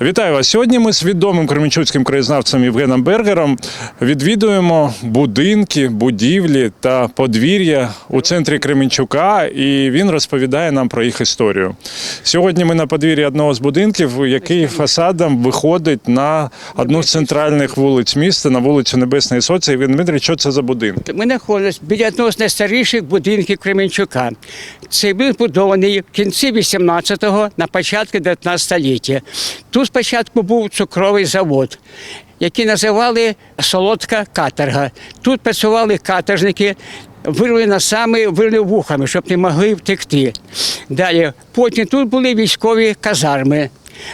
Вітаю вас. Сьогодні ми з відомим кременчуцьким краєзнавцем Євгеном Бергером відвідуємо будинки, будівлі та подвір'я у центрі Кременчука, і він розповідає нам про їх історію. Сьогодні ми на подвір'ї одного з будинків, який фасадом виходить на одну з центральних вулиць міста, на вулицю Небесної Соці. Євген Дмитрий, що це за будинки? Ми знаходимося біля одного з найстаріших будинків Кременчука. Цей був збудований в кінці 18-го, на початку 19 століття. Тут спочатку був цукровий завод, який називали Солодка каторга. Тут працювали каторжники, вирвали носами, вирвали вухами, щоб не могли втекти. Далі, потім тут були військові казарми.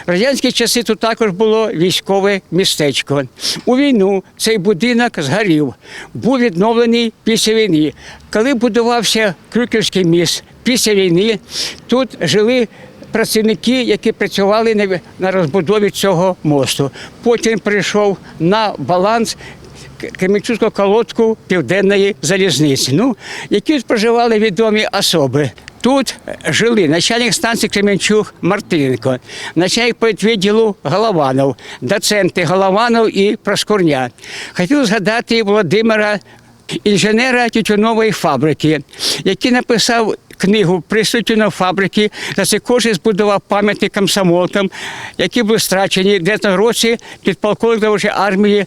В радянські часи тут також було військове містечко. У війну цей будинок згорів, був відновлений після війни. Коли будувався Крюківський міст після війни, тут жили працівники, які працювали на- розбудові цього мосту. Потім прийшов на баланс К- Кременчуцьку колодку південної залізниці. Ну, які проживали відомі особи. Тут жили начальник станції Кременчук Мартиненко, начальник політвідділу Голованов, доценти Голованов і Проскурня. Хотів згадати Володимира, інженера тютюнової фабрики, який написав книгу «Присуд фабрики. За це кожен збудував пам'ятник комсомолкам, які були страчені в 19 році під полковником армії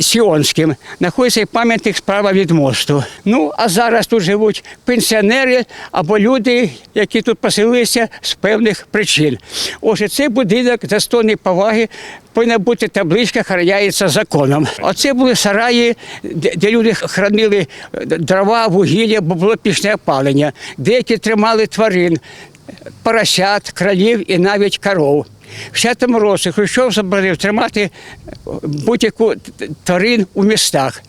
Сіонським знаходиться пам'ятник справа від мосту. Ну а зараз тут живуть пенсіонери або люди, які тут поселилися з певних причин. Отже, цей будинок достойний поваги. Повинна бути табличка, охороняється законом. Оце були сараї, де, люди хранили дрова, вугілля, бо було пічне опалення. Деякі тримали тварин, поросят, кролів і навіть коров. В 60-му році Хрущов заборонив тримати будь-яку тварин у містах.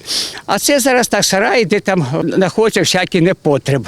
А це зараз так сарай, де там знаходиться всякий непотреб.